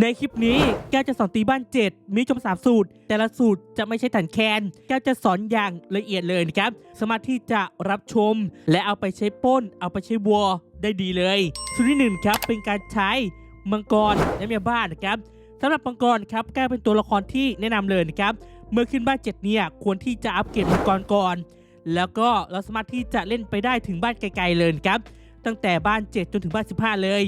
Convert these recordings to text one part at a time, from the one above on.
ในคลิปนี้แก้วจะสอนตีบ้าน 7 มีชมสามสูตร แต่ละสูตรจะไม่ใช่ถันแคนแก้วจะสอนอย่างละเอียดเลยนะครับ สามารถที่จะรับชม และเอาไปใช้ป้น เอาไปใช้วัวได้ดีเลย สูตรที่หนึ่งครับ เป็นการใช้มังกรและเมียบ้านนะครับสำหรับมังกรครับแก้วเป็นตัวละครที่แนะนำเลยนะครับ เมื่อขึ้นบ้าน 7 เนี่ยควรที่จะอัปเกรดมังกรก่อน แล้วก็เราสามารถที่จะเล่นไปได้ถึงบ้านไกลๆเลยครับ ตั้งแต่บ้าน 7 จนถึงบ้าน 15 เลย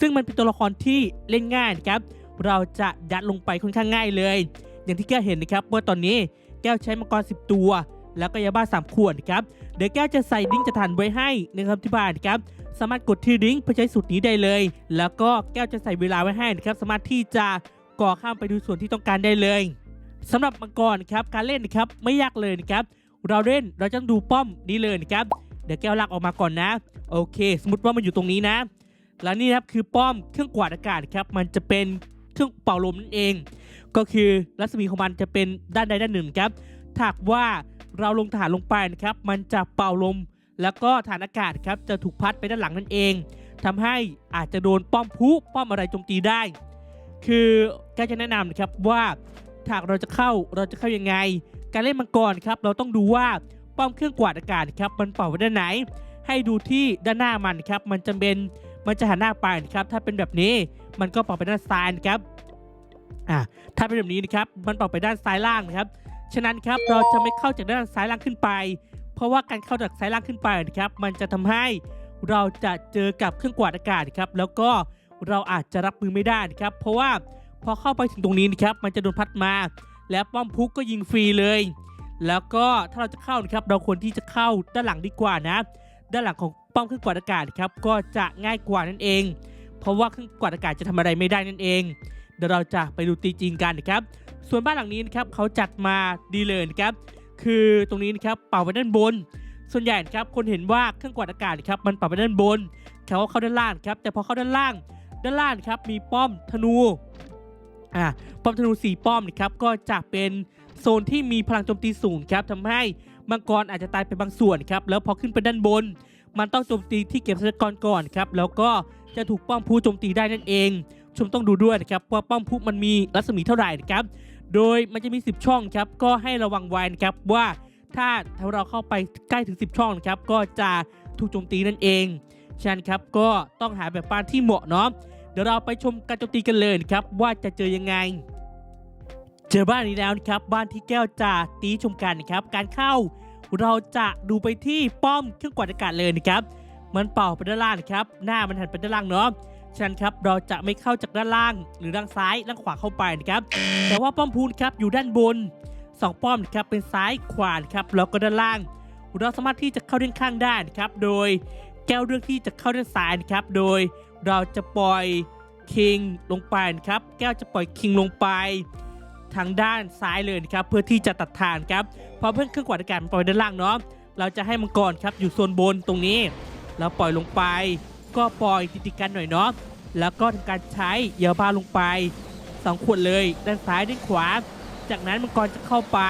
ซึ่งมันเป็นตัวละครที่เล่นง่ายนะครับ เราจะยัดลงไปค่อนข้างง่ายเลย อย่างที่แก้วเห็นนะครับว่าตอนนี้แก้วใช้มังกร 10 ตัว แล้วก็ยาบ้า 3 ขวดครับเดี๋ยวแก้วจะใส่ลิงจะทันไว้ให้นะครับที่บ้านครับสามารถกดที่ลิงเพื่อใช้สูตรนี้ได้เลย แล้วก็แก้วจะใส่เวลาไว้ให้นะครับสามารถที่จะก่อข้ามไปดูส่วนที่ต้องการได้เลยสำหรับมังกรครับการเล่นนะครับไม่ยากเลยนะครับเราเล่นเราจะต้องดูป้อมนี้เลยนะครับเดี๋ยวแก้วลากออกมาก่อนนะ โอเค สมมติว่ามันอยู่ตรงนี้นะ แล้วนี่ครับคือป้อมเครื่องกวาดอากาศครับมันจะเป็นเครื่องเป่าลมนั่นเอง ก็คือรัศมีของมันจะเป็นด้านใดด้านหนึ่งครับถ้ากว่าเราลงฐานลงไปนะครับ มันจะเป่าลม แล้วก็ฐานอากาศครับจะถูกพัดไปด้านหลังนั่นเองทำให้อาจจะโดนป้อมพุป้อมอะไรโจมตีได้ คือแกจะแนะนำนะครับว่าถ้าหากเราจะเข้าเราจะเข้ายังไง การเล่นมังกรครับ เราต้องดูว่าป้อมเครื่องกวาดอากาศครับมันเป่าไปด้านไหน ให้ดูที่ด้านหน้ามันครับ มันจะเป็น มันจะหันหน้าไปนะครับถ้าเป็นแบบนี้มันก็ป่าไปด้านซ้ายนะครับอ่าถ้าเป็นแบบนี้นะครับมันป่าไปด้านซ้ายล่างนะครับฉะนั้นครับเราจะไม่เข้าจากด้านซ้ายล่างขึ้นไป เพราะว่าการเข้าจากซ้ายล่างขึ้นไปนะครับมันจะทำให้เราจะเจอกับเครื่องกวาดอากาศครับแล้วก็เราอาจจะรับมือไม่ได้นะครับเพราะว่าพอเข้าไปถึงตรงนี้นะครับมันจะโดนพัดมา และป้อมพุกก็ยิงฟรีเลย แล้วก็ถ้าเราจะเข้านะครับเราควรที่จะเข้าด้านหลังดีกว่านะ ด้านหลังของ ป้อมเครื่องกวาดอากาศครับก็จะง่ายกว่านั่นเอง เพราะว่าเครื่องกวาดอากาศจะทำอะไรไม่ได้นั่นเอง เดี๋ยวเราจะไปดูตีจริงกันนะครับ ส่วนบ้านหลังนี้นะครับเขาจัดมาดีเลยนะครับคือตรงนี้นะครับเป่าไปด้านบน ส่วนใหญ่นะครับคนเห็นว่าเครื่องกวาดอากาศนะครับมันเป่าไปด้านบนเขาเข้าด้านล่างครับแต่พอเข้าด้านล่าง ด้านล่างครับมีป้อมธนูอ่าป้อมธนูสี่ป้อมนะครับก็จะเป็นโซนที่มีพลังโจมตีสูงครับทำให้มังกรอาจจะตายไปบางส่วนครับแล้วพอขึ้นไปด้านบน มันต้องโจมตีที่เก็บทรัพยากรก่อนครับแล้วก็จะถูกป้อมผู้โจมตีได้นั่นเอง ชมต้องดูด้วยนะครับว่าป้อมผู้มันมีรัศมีเท่าไหร่นะครับโดยมันจะมี 10 ช่องครับก็ให้ระวังไว้นะครับว่าถ้าถ้าเราเข้าไปใกล้ถึง 10 ช่องครับก็จะถูกโจมตีนั่นเองฉะนั้นครับก็ต้องหาแบบบ้านที่เหมาะเนาะเดี๋ยวเราไปชมการโจมตีกันเลยนะครับว่าจะเจอยังไง เจอบ้านนี้แล้วนะครับบ้านที่แก้วจะตีชมกันนะครับการเข้า เราจะดูไปที่ป้อมเครื่องกวาดอากาศเลยนะครับ มันเป่าไปด้านล่างนะครับ หน้ามันหันไปด้านล่างเนาะฉะนั้นครับเราจะไม่เข้าจากด้านล่าง หรือด้านซ้ายด้านขวาเข้าไปนะครับ แต่ว่าป้อมพูนครับอยู่ด้านบนสองป้อมครับเป็นซ้ายขวาครับแล้วก็ด้านล่าง เราสามารถที่จะเข้าด้านข้างได้นะครับ โดยแก้วเลือกที่จะเข้าด้านซ้ายนะครับ โดยเราจะปล่อยคิงลงไปนะครับ แก้วจะปล่อยคิงลงไป ทางด้านซ้ายเลยนะครับเพื่อที่จะตัดทางครับพราะเพื่อนเครื่องกวาดอากาศมันปล่อยด้านล่างเนาะเราจะให้มังกรครับอยู่โซนบนตรงนี้เราปล่อยลงไป ก็ปล่อยติดๆกันหน่อยเนาะแล้วก็ทำการใช้เหยาบ้าลงไปสองขวดเลย ด้านซ้ายด้านขวา จากนั้นมังกรจะเข้าไป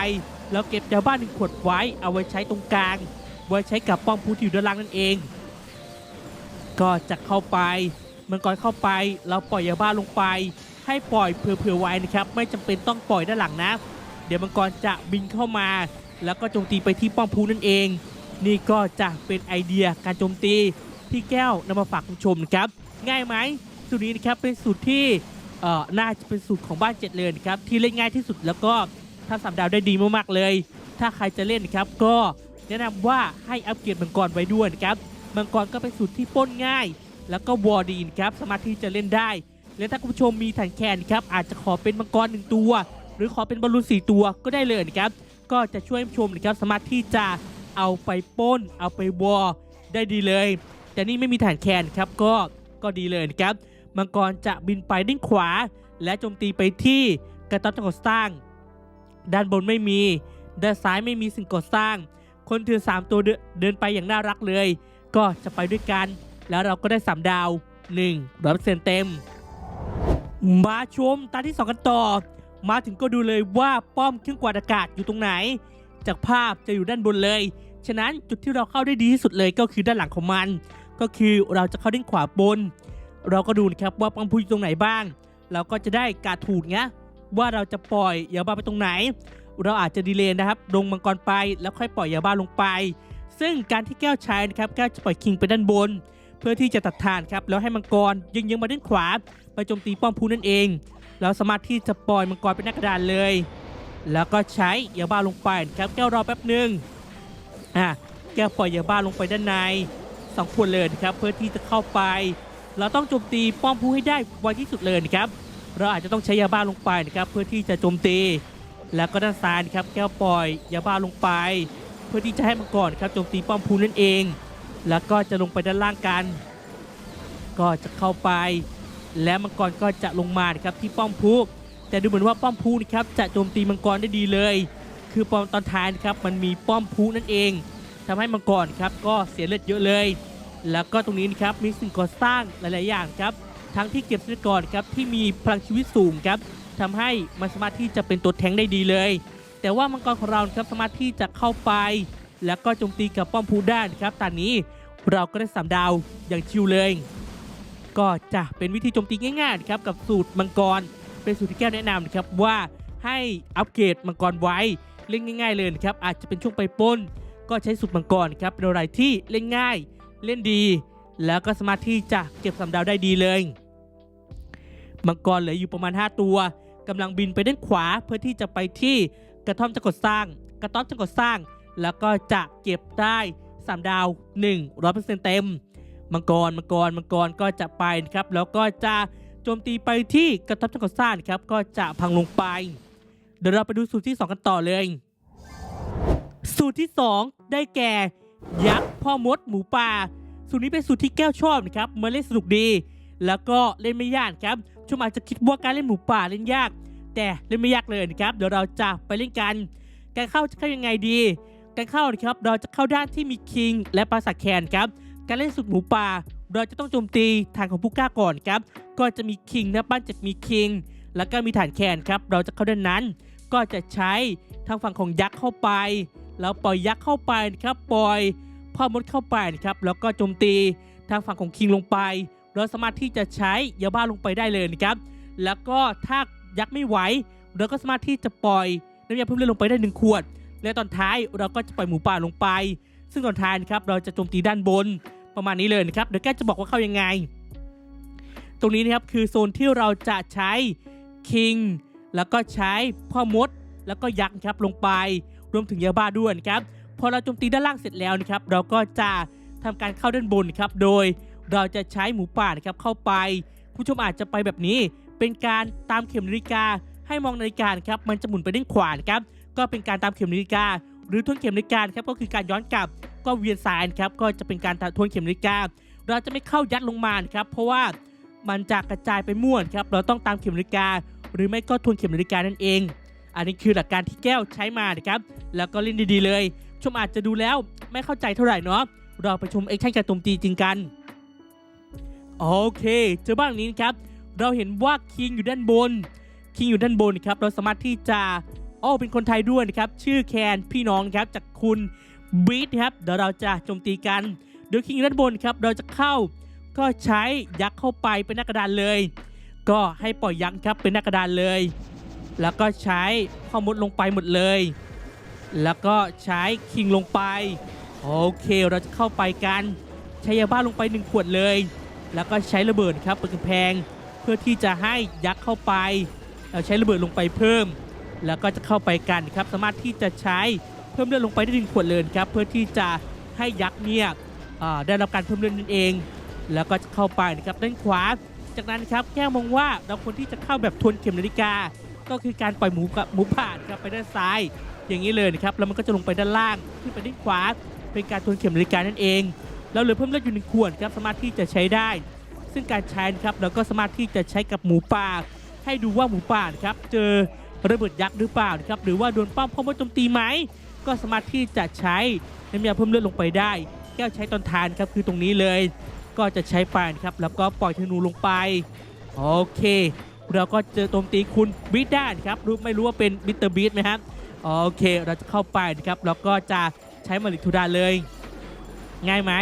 แล้วเก็บยาบ้าหนึ่งขวดไว้เอาไว้ใช้ตรงกลาง ไว้ใช้กับป้อมผู้ที่อยู่ด้านล่างนั่นเอง ก็จะเข้าไปมังกรเข้าไป เราปล่อยยาบ้าลงไป ให้ปล่อยเผื่อๆไว้นะครับไม่จำเป็นต้องปล่อยด้านหลังนะ เดี๋ยวมังกรจะบินเข้ามา แล้วก็โจมตีไปที่ป้อมพูนั่นเอง นี่ก็จะเป็นไอเดียการโจมตีที่แก้วนำมาฝากคุณชมนะครับง่ายไหมสูตรนี้นะครับเป็นสูตรที่เอ่อน่าจะเป็นสูตรของบ้านเจ็ดเลยนะครับที่เล่นง่ายที่สุดแล้วก็ทำสามดาวได้ดีมากๆเลย ถ้าใครจะเล่นนะครับก็แนะนำว่าให้อัปเกรดมังกรไว้ด้วยนะครับมังกรก็เป็นสูตรที่ป้นง่าย แล้วก็วอร์ดีนะครับสามารถที่จะเล่นได้ และถ้าคุณผู้ชมมีถันแคนครับอาจจะขอเป็นมังกรหนึ่งตัว หรือขอเป็นบอลลูนสี่ตัวก็ได้เลยนะครับ ก็จะช่วยให้ผู้ชมนะครับสามารถที่จะเอาไปป้น เอาไปวอได้ดีเลย แต่นี่ไม่มีฐานแคนครับก็ก็ดีเลยนะครับมังกรจะบินไปด้านขวา และโจมตีไปที่กระต๊อบจังหวัดสร้าง ด้านบนไม่มี ด้านซ้ายไม่มีสิ่งก่อสร้าง คนถือสามตัวเดินเดินไปอย่างน่ารักเลย ก็จะไปด้วยกัน แล้วเราก็ได้สามดาว1ร้อยเปอร์เซ็นเต็ม มาชมตาที่2กันต่อ มาถึงก็ดูเลยว่าป้อมเครื่องกวาดอากาศอยู่ตรงไหน จากภาพจะอยู่ด้านบนเลย ฉะนั้นจุดที่เราเข้าได้ดีที่สุดเลยก็คือด้านหลังของมัน ก็คือเราจะเข้าด้านขวาบน เราก็ดูนะครับว่าป้อมพูอยู่ตรงไหนบ้าง เราก็จะได้การถูกเงี้ยว่าเราจะปล่อยยาบ้าไปตรงไหน เราอาจจะดีเลย์นะครับลงมังกรไปแล้วค่อยปล่อยยาบ้าลงไป ซึ่งการที่แก้วใช้นะครับแก้วจะปล่อยคิงไปด้านบน เพื่อที่จะตัดทานครับแล้วให้มังกรยิงยิงมาด้านขวา ไปโจมตีป้อมพูนั่นเอง เราสามารถที่จะปล่อยมังกรเป็นหน้ากระดานเลย แล้วก็ใช้ยาบ้าลงไปครับแก้วรอแป๊บหนึ่งอะแก้วปล่อยยาบ้าลงไปด้านในสองคนเลยนะครับเพื่อที่จะเข้าไป เราต้องโจมตีป้อมพูให้ได้ไวที่สุดเลยนะครับเราอาจจะต้องใช้ยาบ้าลงไปนะครับเพื่อที่จะโจมตี แล้วก็ด้านซ้ายนะครับแก้วปล่อยยาบ้าลงไป เพื่อที่จะให้มังกรครับโจมตีป้อมพูนั่นเอง แล้วก็จะลงไปด้านล่างกัน ก็จะเข้าไป และมังกรก็จะลงมานครับที่ป้อมพูแต่ดูเหมือนว่าป้อมพูนะครับจะโจมตีมังกรได้ดีเลย คือป้อมตอนท้ายนะครับมันมีป้อมพูนั่นเองทำให้มังกรครับก็เสียเลือดเยอะเลย แล้วก็ตรงนี้นะครับมีสิ่งก่อสร้างหลาย ๆ อย่างครับทั้งที่เก็บทรัพยากรครับที่มีพลังชีวิตสูงครับทำให้มันสามารถที่จะเป็นตัวแทงได้ดีเลย แต่ว่ามังกรของเราครับสามารถที่จะเข้าไป แล้วก็โจมตีกับป้อมพูได้นครับตอนนี้เราก็ได้สามดาวอย่างชิวเลย ก็จะเป็นวิธีโจมตีง่ายๆนะครับกับสูตรมังกร เป็นสูตรที่แก้วแนะนำนะครับว่าให้อัปเกรดมังกรไว้เล่นง่าย ๆ เลยนะครับอาจจะเป็นช่วงไปปนก็ใช้สูตรมังกรครับเป็นอะไรที่เล่นง่าย เล่นดี แล้วก็สามารถที่จะเก็บสามดาวได้ดีเลยมังกรเหลืออยู่ประมาณ 5 ตัวกำลังบินไปด้านขวาเพื่อที่จะไปที่กระท่อมจะกดสร้าง กระท่อมจะกดสร้าง แล้วก็จะเก็บได้สามดาว 1 0 0 เต็ม มังกรมังกรมังกรก็จะไปนะครับแล้วก็จะโจมตีไปที่กระท่อมจังกดสร้างครับก็จะพังลงไป เดี๋ยวเราไปดูสูตรที่ 2 กันต่อเลย สูตรที่ 2 ได้แก่ยักษ์พ่อมดหมูป่า สูตรนี้เป็นสูตรที่แก้วชอบนะครับมาเล่นสนุกดี แล้วก็เล่นไม่ยากครับชมอาจจะคิดว่าการเล่นหมูป่าเล่นยาก แต่เล่นไม่ยากเลยนะครับเดี๋ยวเราจะไปเล่นกัน การเข้าจะเข้ายังไงดี การเข้านะครับเราจะเข้าด้านที่มีคิงและปราสาทแคนครับ การเล่นสุดหมูป่า เราจะต้องโจมตีฐานของผู้กล้าก่อนครับ ก็จะมีคิงนะบ้านจะมีคิง แล้วก็มีฐานแคนครับ เราจะเข้าด้านนั้น ก็จะใช้ทางฝั่งของยักษ์เข้าไป แล้วปล่อยยักษ์เข้าไปนะครับ ปล่อยพ่อมดเข้าไปนะครับ แล้วก็โจมตีทางฝั่งของคิงลงไป เราสามารถที่จะใช้ยาบ้าลงไปได้เลยนะครับ แล้วก็ถ้ายักษ์ไม่ไหว เราก็สามารถที่จะปล่อยน้ำยาเพิ่มเลือดลงไปได้หนึ่งขวด และตอนท้ายเราก็จะปล่อยหมูป่าลงไป ซึ่งตอนท้ายนะครับเราจะโจมตีด้านบนประมาณนี้เลยนะครับเดี๋ยวแกจะบอกว่าเข้ายังไง ตรงนี้นะครับคือโซนที่เราจะใช้คิงแล้วก็ใช้พ่อมด แล้วก็ยักษ์ครับลงไปรวมถึงยาบ้าด้วยนะครับพอเราโจมตีด้านล่างเสร็จแล้วนะครับเราก็จะทำการเข้าด้านบนครับโดยเราจะใช้หมูป่านะครับเข้าไป ผู้ชมอาจจะไปแบบนี้ เป็นการตามเข็มนาฬิกาให้มองนาฬิกาครับมันจะหมุนไปด้านขวานะครับก็เป็นการตามเข็มนาฬิกา หรือทวนเข็มนาฬิกาครับก็คือการย้อนกลับก็เวียนซ้ายครับก็จะเป็นการทวนเข็มนาฬิกา เราจะไม่เข้ายัดลงมานครับเพราะว่ามันจะกระจายไปม่วนครับเราต้องตามเข็มนาฬิกา หรือไม่ก็ทวนเข็มนาฬิกานั่นเอง อันนี้คือหลักการที่แก้วใช้มานะครับแล้วก็เล่นดีๆเลย ชมอาจจะดูแล้วไม่เข้าใจเท่าไหร่เนาะเราไปชมเอ็กชั่นการโจมตีจริงกันโอเคเจอบ้านหลังนี้นครับเราเห็นว่าคิงอยู่ด้านบนคิงอยู่ด้านบนครับเราสามารถที่จะ อ้อเป็นคนไทยด้วยนะครับ ชื่อแคนพี่น้องครับจากคุณบีทครับ เดี๋ยวเราจะโจมตีกันโดยคิงด้านบนครับ เราจะเข้าก็ใช้ยักษ์เข้าไปเป็นหน้ากระดานเลย ก็ให้ปล่อยยักษ์ครับเป็นหน้ากระดานเลย แล้วก็ใช้พ่อมุดลงไปหมดเลย แล้วก็ใช้คิงลงไป โอเคเราจะเข้าไปกันใช้ยาบ้าลงไปหนึ่งขวดเลย แล้วก็ใช้ระเบิดครับเปิดกำแพง เพื่อที่จะให้ยักษ์เข้าไป เราใช้ระเบิดลงไปเพิ่ม แล้วก็จะเข้าไปกันครับสามารถที่จะใช้เพิ่มเลือดลงไปได้หนึ่งขวดเลยครับเพื่อที่จะให้ยักษ์เนี่ยได้รับการเพิ่มเลือดนั่นเอง แล้วก็จะเข้าไปนะครับด้านขวา จากนั้นครับแก้วมองว่าเราควรที่จะเข้าแบบทวนเข็มนาฬิกา ก็คือการปล่อยหมูกับหมูผ่านครับไปด้านซ้าย อย่างนี้เลยนะครับแล้วมันก็จะลงไปด้านล่างขึ้นไปด้านขวา เป็นการทวนเข็มนาฬิกานั่นเองเราเหลือเพิ่มเลือดอยู่หนึ่งขวดครับสามารถที่จะใช้ได้ ซึ่งการใช้นะครับเราก็สามารถที่จะใช้กับหมูป่าให้ดูว่าหมูป่านครับเจอ ระเบิดยักษ์หรือเปล่านะครับหรือว่าโดนป้อมพ่อมดโจมตีไหมก็สามารถที่จะใช้น้ำยาเพิ่มเลือดลงไปได้ แก้วใช้ตอนทานครับคือตรงนี้เลย ก็จะใช้ไปนะครับแล้วก็ปล่อยธนูลงไปโอเคเราก็เจอโจมตีคุณบีทได้ครับรู้ไม่รู้ว่าเป็นมิสเตอร์บีทไหมครับโอเคเราจะเข้าไปนะครับแล้วก็จะใช้มาริทูดาเลย ง่ายไหม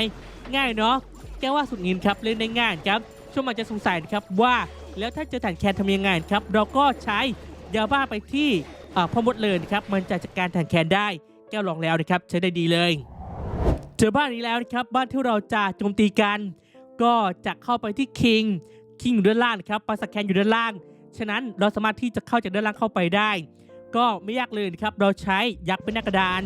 ง่ายเนาะแก้ว่าสุดงินครับเล่นได้ง่ายครับช่วงมันจะสงสัยนะครับว่าแล้วถ้าเจอฐานแคนทำยังไงครับ เราก็ใช้ ยาบ้าไปที่พ่อมดเลยนะครับมันจะจัดการฐานแคนได้แก้วลองแล้วนะครับใช้ได้ดีเลยเจอบ้านนี้แล้วนะครับบ้านที่เราจะโจมตีกัน ก็จะเข้าไปที่คิงคิงอยู่ด้านล่างครับปลาสแคนอยู่ด้านล่าง ฉะนั้นเราสามารถที่จะเข้าจากด้านล่างเข้าไปได้ ก็ไม่ยากเลยนะครับเราใช้ยักษ์เป็นหน้ากระดาน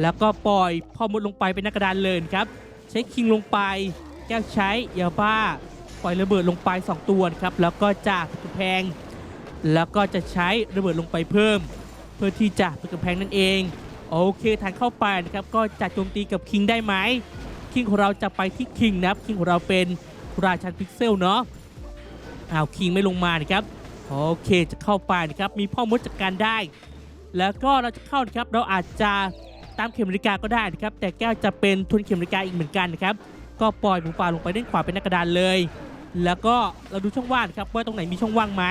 แล้วก็ปล่อยพ่อมดลงไปเป็นหน้ากระดานเลยนครับใช้คิงลงไปแก้วใช้ยาบ้า ปล่อยระเบิดลงไป 2 ตัวครับแล้วก็จากกำแพง แล้วก็จะใช้ระเบิดลงไปเพิ่ม เพื่อที่จะเปิดกำแพงนั่นเอง โอเคทางเข้าไปนะครับก็จะโจมตีกับคิงได้ไหมคิงของเราจะไปที่คิงนะครับคิงของเราเป็นราชันพิกเซลเนาะอ้าวคิงไม่ลงมานะครับโอเคจะเข้าไปนะครับมีพ่อมดจัดการได้ แล้วก็เราจะเข้านะครับเราอาจจะตามเข็มนาฬิกาก็ได้นะครับแต่แก้วจะเป็นทุนเข็มนาฬิกาอีกเหมือนกันนะครับก็ปล่อยหมูป่าลงไปด้านขวาเป็นหน้ากระดานเลย แล้วก็เราดูช่องว่างครับว่าตรงไหนมีช่องว่างไหม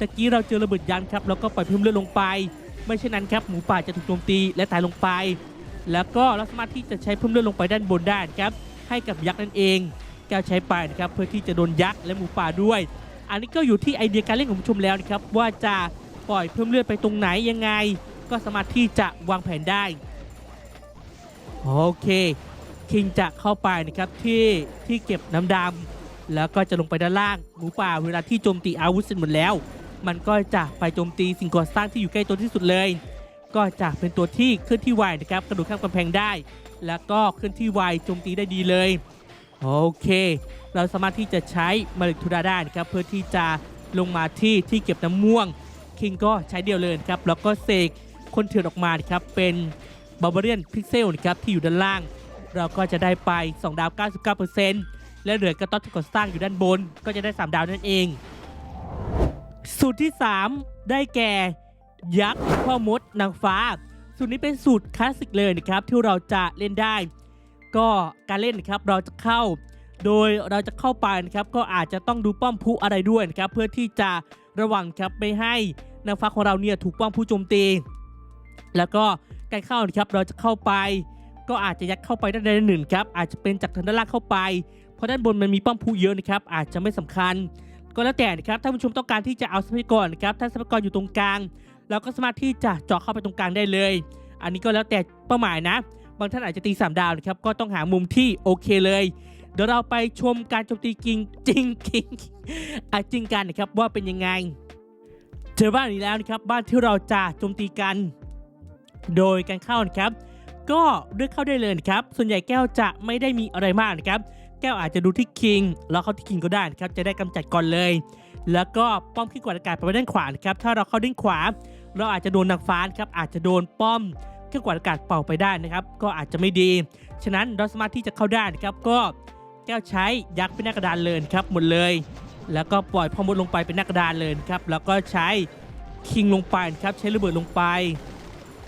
ตะกี้เราเจอระเบิดยันครับแล้วก็ปล่อยเพิ่มเลือดลงไป ไม่เช่นนั้นครับหมูป่าจะถูกโจมตีและตายลงไป แล้วก็เราสามารถที่จะใช้เพิ่มเลือดลงไปด้านบนได้ครับให้กับยักษ์นั่นเอง แก้วใช้ไปนะครับเพื่อที่จะโดนยักษ์และหมูป่าด้วย อันนี้ก็อยู่ที่ไอเดียการเล่นของผู้ชมแล้วนะครับว่าจะปล่อยเพิ่มเลือดไปตรงไหนยังไง ก็สามารถที่จะวางแผนได้โอเคคิงจะเข้าไปนะครับที่ที่เก็บน้ำดำแล้วก็จะลงไปด้านล่างหมูป่าเวลาที่โจมตีอาวุธเสร็จหมดแล้ว มันก็จะไปโจมตีสิ่งก่อสร้างที่อยู่ใกล้ตัวที่สุดเลย ก็จะเป็นตัวที่เคลื่อนที่ไวนะครับกระโดดข้ามกำแพงได้ แล้วก็เคลื่อนที่ไวโจมตีได้ดีเลยโอเค เราสามารถที่จะใช้มาริกทูราได้นะครับเพื่อที่จะลงมาที่ที่เก็บน้ำม่วงคิงก็ใช้เดียวเลยครับแล้วก็เสกคนเถื่อนออกมาครับเป็นบาร์เบเรียนพิกเซลนะครับที่อยู่ด้านล่าง เราก็จะได้ไป 2 ดาว 99%และเหลือกระต๊อบที่ก่อสร้างอยู่ด้านบนก็จะได้ 3 ดาวนั่นเอง สูตรที่ 3 ได้แก่ ยักษ์พ่อมดนางฟ้า สูตรนี้เป็นสูตรคลาสสิกเลยนะครับที่เราจะเล่นได้ ก็การเล่นนะครับเราจะเข้า โดยเราจะเข้าไปนะครับก็อาจจะต้องดูป้อมผู้อะไรด้วยนะครับเพื่อที่จะระวังครับไม่ให้นางฟ้าของเราเนี่ยถูกป้อมผู้โจมตี แล้วก็การเข้านะครับเราจะเข้าไป ก็อาจจะยัดเข้าไปด้านใดด้านหนึ่งครับอาจจะเป็นจากทางด้านล่างเข้าไป เพราะด้านบนมันมีป้อมผู้เยอะนะครับอาจจะไม่สำคัญ ก็แล้วแต่นะครับถ้าผู้ชมต้องการที่จะเอาทรัพยากรนะครับถ้าทรัพยากรอยู่ตรงกลาง เราก็สามารถที่จะเจาะเข้าไปตรงกลางได้เลย อันนี้ก็แล้วแต่เป้าหมายนะ บางท่านอาจจะตี 3 ดาวนะครับก็ต้องหามุมที่โอเคเลย เดี๋ยวเราไปชมการโจมตีกิงจริงกิงอะจริงกันนะครับว่าเป็นยังไง เจอบ้านนี้แล้วนะครับบ้านที่เราจะโจมตีกัน โดยการเข้านะครับ ก็เลือกเข้าได้เลยนะครับส่วนใหญ่แก้วจะไม่ได้มีอะไรมากนะครับ ก้วอาจจะดูที่คิงแล้วเข้าที่คิงก็ได้นะครับจะได้กำจัดก่อนเลย แล้วก็ป้อมขึ้นกวาดอากาศไปไว้ด้านขวานะครับถ้าเราเข้าด้านขวา เราอาจจะโดนนางฟ้าครับอาจจะโดนป้อมเครื่องกวาดอากาศเป่าไปได้นะครับก็อาจจะไม่ดี ฉะนั้นเราสามารถที่จะเข้าได้นะครับก็แก้วใช้ยักษ์เป็นหน้ากระดานเลยนครับหมดเลย แล้วก็ปล่อยพอมดลงไปเป็นหน้ากระดานเลยนครับแล้วก็ใช้คิงลงไปครับใช้ระเบิดลงไป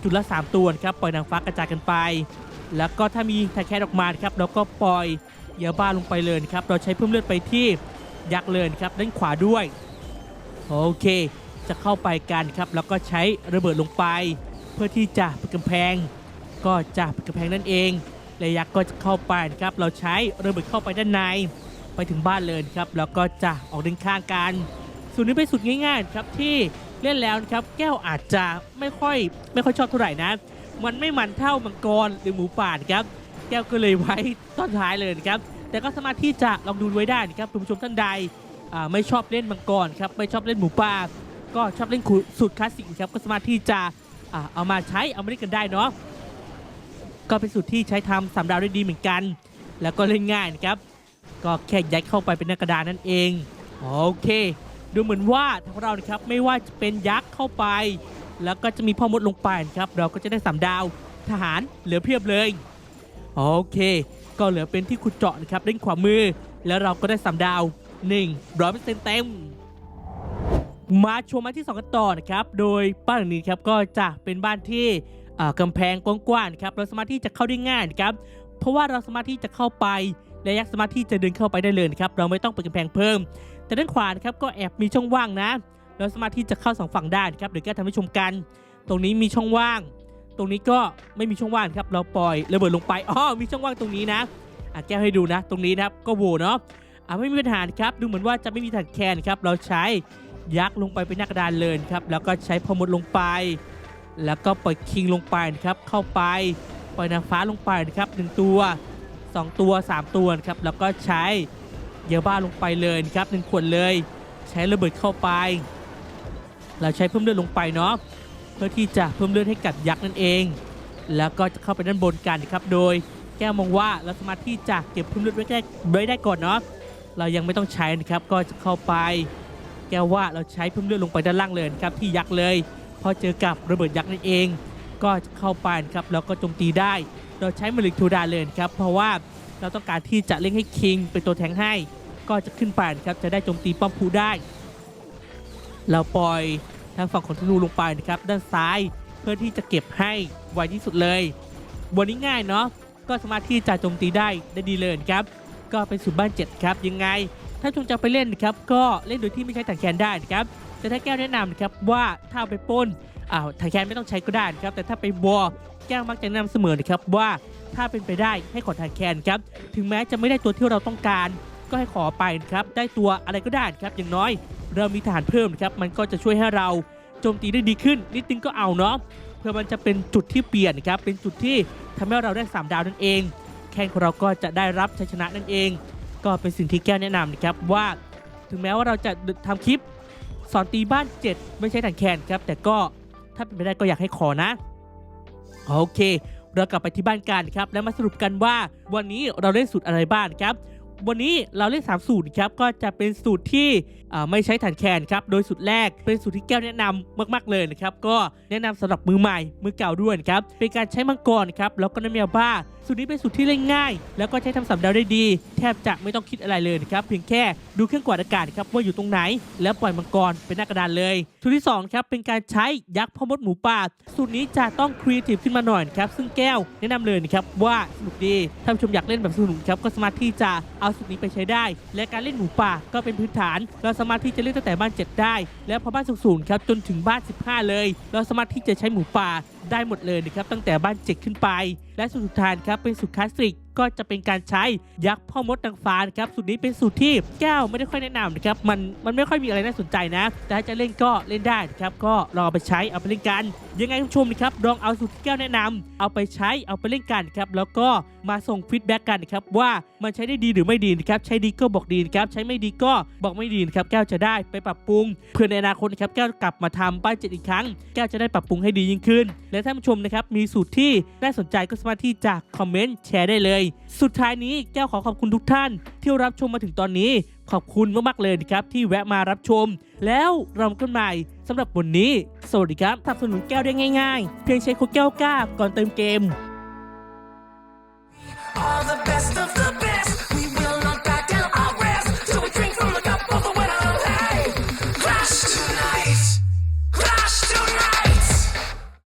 จุดละ 3 ตัวครับปล่อยนางฟ้ากระจายกันไป แล้วก็ถ้ามีไทแคทออกมาครับเราก็ปล่อย ยาบ้าลงไปเลยครับ เราใช้เพิ่มเลือดไปที่ยักษ์เลยครับด้านขวาด้วย โอเค จะเข้าไปกันครับ แล้วก็ใช้ระเบิดลงไป เพื่อที่จะปิดกำแพง ก็จะปิดกำแพงนั่นเองและยักษ์ก็จะเข้าไปนะครับ เราใช้ระเบิดเข้าไปด้านใน ไปถึงบ้านเลยครับ แล้วก็จะออกเดินข้างกันส่วนนี้เป็นสูตรง่ายๆครับที่เล่นแล้วนะครับแก้วอาจจะไม่ค่อยไม่ค่อยชอบเท่าไหร่นะ มันไม่มันเท่ามังกรหรือหมูป่านครับ แก้วก็เลยไว้ตอนท้ายเลยนะครับ แต่ก็สามารถที่จะลองดูไว้ได้นะครับคุณผู้ชมท่านใดไม่ชอบเล่นมังกรครับไม่ชอบเล่นหมูป่าก็ชอบเล่นสูตรคลาสสิกครับก็สามารถที่จะเอามาใช้เอามาเล่นกันได้เนาะก็เป็นสูตรที่ใช้ทำสามดาวได้ดีเหมือนกัน แล้วก็เล่นง่ายนะครับก็แค่ยัดเข้าไปเป็นหน้ากระดานนั่นเองโอเค ดูเหมือนว่าทางเรานะครับไม่ว่าจะเป็นยักษ์เข้าไป แล้วก็จะมีพ่อมดลงไปนะครับเราก็จะได้สามดาวทหารเหลือเพียบเลย โอเค ก็เหลือเป็นที่ขุดเจาะนะครับด้านขวามือ แล้วเราก็ได้สามดาว1ร้อยเปอร์เซ็นต์เต็ม มาชมมาที่ 2 กันต่อนะครับ โดยบ้านหลังนี้ครับก็จะเป็นบ้านที่อ่ากำแพงกว้างๆครับเราสามารถที่จะเข้าได้ง่ายนะครับเพราะว่าเราสามารถที่จะเข้าไปและยักษ์สามารถที่จะเดินเข้าไปได้เลยนะครับเราไม่ต้องเปิดกำแพงเพิ่ม แต่ด้านขวานะครับก็แอบมีช่องว่างนะ เราสามารถที่จะเข้าสองฝั่งได้ครับเดี๋ยวแก้ทำให้ชมกัน ตรงนี้มีช่องว่าง ตรงนี้ก็ไม่มีช่องว่างครับ เราปล่อยระเบิดลงไปอ๋อมีช่องว่างตรงนี้นะอะแก้ให้ดูนะ ตรงนี้นะครับก็โหวเนาะอ่าไม่มีปัญหาครับ ดูเหมือนว่าจะไม่มีถังแคนครับเราใช้ยักษ์ลงไปเป็นหน้ากระดานเลยครับแล้วก็ใช้พมดลงไป แล้วก็ปล่อยคิงลงไปครับเข้าไปปล่อยนางฟ้าลงไปนะครับหนึ่งตัว 2 ตัว 3 ตัวครับแล้วก็ใช้เยาบ้าลงไปเลยครับหนึ่งขวดเลย ใช้ระเบิดเข้าไป เราใช้เพิ่มเลือดลงไปเนาะ เพื่อที่จะเพิ่มเลือดให้กับยักษ์นั่นเอง แล้วก็จะเข้าไปด้านบนกันนะครับโดยแก้วมองว่าเราสามารถที่จะเก็บเพิ่มเลือดไว้ได้ไว้ได้ก่อนเนาะเรายังไม่ต้องใช้นะครับก็จะเข้าไป แก้วว่าเราใช้เพิ่มเลือดลงไปด้านล่างเลยนะครับที่ยักษ์เลยพอเจอกับระเบิดยักษ์นั่นเอง ก็จะเข้าไปนะครับแล้วก็โจมตีได้ เราใช้มาริกทูดาเลยนะครับเพราะว่าเราต้องการที่จะเล่งให้คิงเป็นตัวแทงให้ ก็จะขึ้นไปนะครับจะได้โจมตีป้อมพูได้ เราปล่อย ทางฝั่งของธนูลงไปนะครับด้านซ้ายเพื่อที่จะเก็บให้ไวที่สุดเลยวันนี้ง่ายเนาะก็สามารถที่จะโจมตีได้ได้ดีเลยครับ ก็เป็นสูตรบ้าน7ครับยังไง ถ้าชงจะไปเล่นนะครับก็เล่นโดยที่ไม่ใช้ถังแคนได้นะครับแต่ถ้าแก้วแนะนำนะครับว่าถ้าไปป้นอ้าวถังแคนไม่ต้องใช้ก็ได้นะครับแต่ถ้าไปวอลแก้วมักจะแนะนำเสมอนะครับว่าถ้าเป็นไปได้ให้ขอถังแคนครับถึงแม้จะไม่ได้ตัวที่เราต้องการ ก็ให้ขอไปนะครับได้ตัวอะไรก็ได้นะครับอย่างน้อย เรามีฐานเพิ่มนะครับมันก็จะช่วยให้เราโจมตีได้ดีขึ้น นิดนึงก็เอาเนาะเพื่อมันจะเป็นจุดที่เปลี่ยนนะครับเป็นจุดที่ทำให้เราได้ 3 ดาวนั่นเอง แข่งของเราก็จะได้รับชัยชนะนั่นเอง ก็เป็นสิ่งที่แก้วแนะนำนะครับว่า ถึงแม้ว่าเราจะทำคลิปสอนตีบ้าน 7 ไม่ใช่ถังแคนครับ แต่ก็ถ้าเป็นไปได้ก็อยากให้ขอนะ โอเค เรากลับไปที่บ้านกันครับ แล้วมาสรุปกันว่าวันนี้เราเล่นสูตรอะไรบ้างครับ วันนี้เราเล่น3สูตรครับก็จะเป็นสูตรที่ไม่ใช้ถันแคนครับโดยสูตรแรกเป็นสูตรที่แก้วแนะนำมาก ๆเลยนะครับก็แนะนำสำหรับมือใหม่มือเก่าด้วยครับเป็นการใช้มังกรครับแล้วก็น้ำยาบ้าสูตรนี้เป็นสูตรที่เล่นง่าย แล้วก็ใช้ทำสำเดาได้ดี แทบจะไม่ต้องคิดอะไรเลยนะครับเพียงแค่ดูเครื่องกวาดอากาศครับว่าอยู่ตรงไหน แล้วปล่อยมังกรเป็นหน้ากระดานเลยสูตรที่สองครับเป็นการใช้ยักษ์พ่อมดหมูป่าสูตรนี้จะต้องครีเอทีฟขึ้นมาหน่อยครับซึ่งแก้วแนะนำเลยนะครับว่าสนุกดีท่านผู้ชมอยากเล่นแบบสนุกครับก็สามารถที่จะเอาสุดนี้ไปใช้ได้ และการเล่นหมูป่าก็เป็นพื้นฐาน เราสามารถที่จะเล่นตั้งแต่บ้าน 7 ได้ แล้วพอบ้านสูงๆครับจนถึงบ้าน 15 เลย เราสามารถที่จะใช้หมูป่าได้หมดเลยนะครับตั้งแต่บ้าน 7 ขึ้นไป และสุดท้ายครับเป็นสุดคลาสสิก ก็จะเป็นการใช้ยักษ์พ่อมดนางฟ้านะครับสูตรนี้เป็นสูตรที่แก้วไม่ได้ค่อยแนะนำนะครับมันมันไม่ค่อยมีอะไรน่าสนใจนะ แต่ถ้าจะเล่นก็เล่นได้นะครับก็ลองเอาไปใช้เอาไปเล่นกัน ยังไงคุณผู้ชมนะครับลองเอาสูตรที่แก้วแนะนำเอาไปใช้เอาไปเล่นกันครับแล้วก็มาส่งฟีดแบ็กกันนะครับว่ามันใช้ได้ดีหรือไม่ดีนะครับใช้ดีก็บอกดีนะครับใช้ไม่ดีก็บอกไม่ดีนะครับแก้วจะได้ไปปรับปรุง เพื่อในอนาคตนะครับแก้วกลับมาทำป้ายเจ็ดอีกครั้ง แก้วจะได้ปรับปรุงให้ดียิ่งขึ้น และท่านผู้ชมนะครับมีสูตรที่น่าสนใจก็สามารถที่จะคอมเมนต์แชร์ได้เลยสุดท้ายนี้แก้วขอขอบคุณทุกท่าน ที่รับชมมาถึงตอนนี้ ขอบคุณมากๆเลยนะครับที่แวะมารับชม แล้วเรากันใหม่สำหรับวันนี้ สวัสดีครับสนับสนุนแก้วได้ง่ายๆ เพียงใช้โค้ดแก้วกล้าก่อนเติมเกม All the best of the